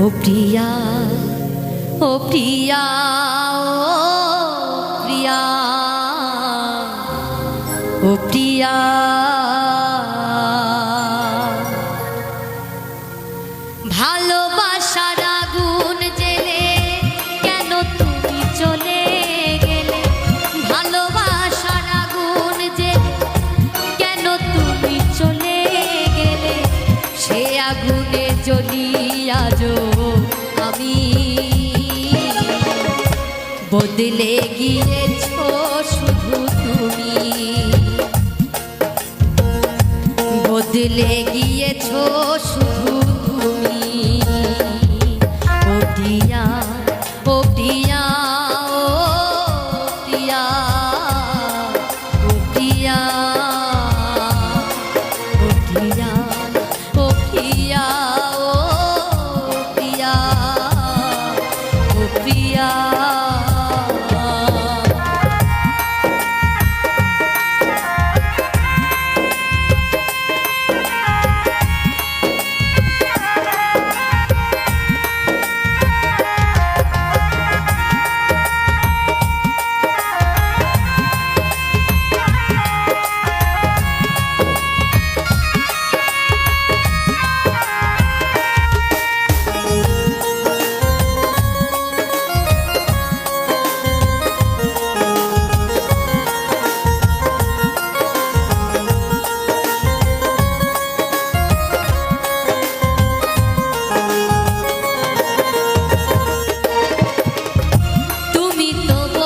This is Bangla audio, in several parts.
ও প্রিয়া ও প্রিয়া। আগুনে জ্বলি আজো আমি। বদলে গিয়েছ শুধু তুমি। বদলে গিয়েছ শুধু তুমি। ও প্রিয়া ও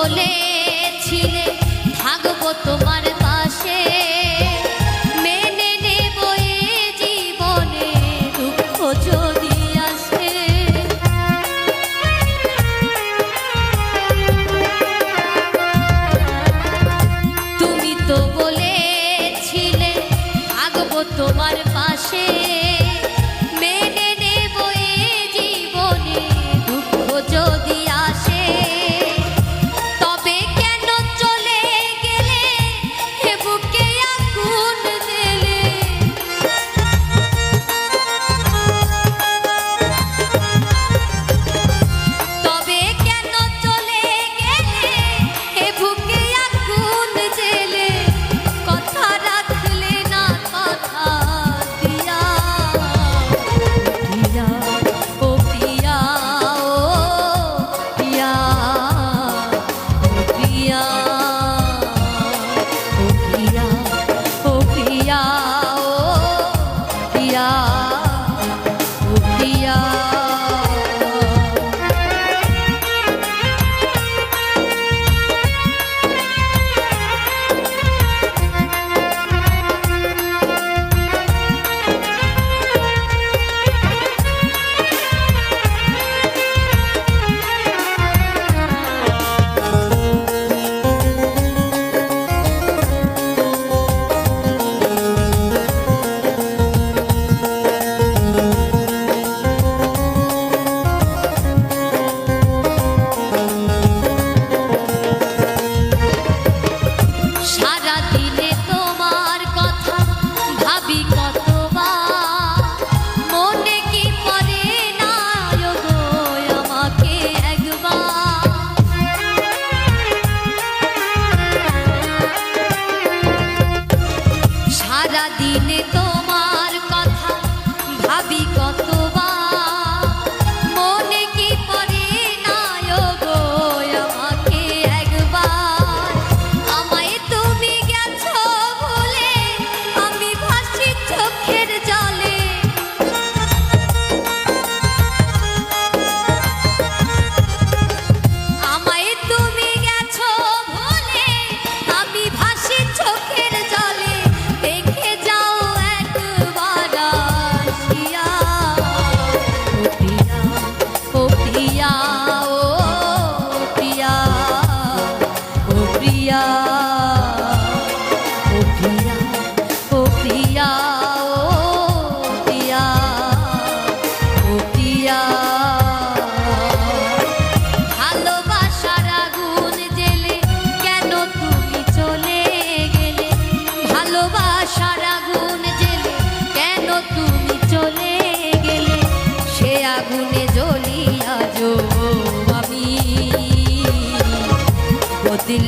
বলেছিলে ভাগবত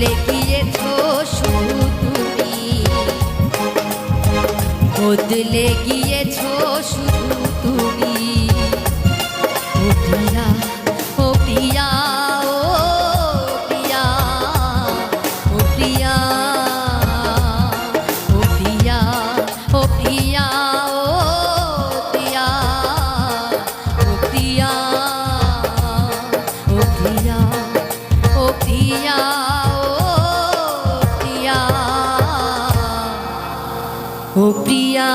গিয়েছো শুধু তুমি। বদলে গিয়েছো শুধু তুমি। ও প্রিয়া ও প্রিয়া ও ও প্রিয়া।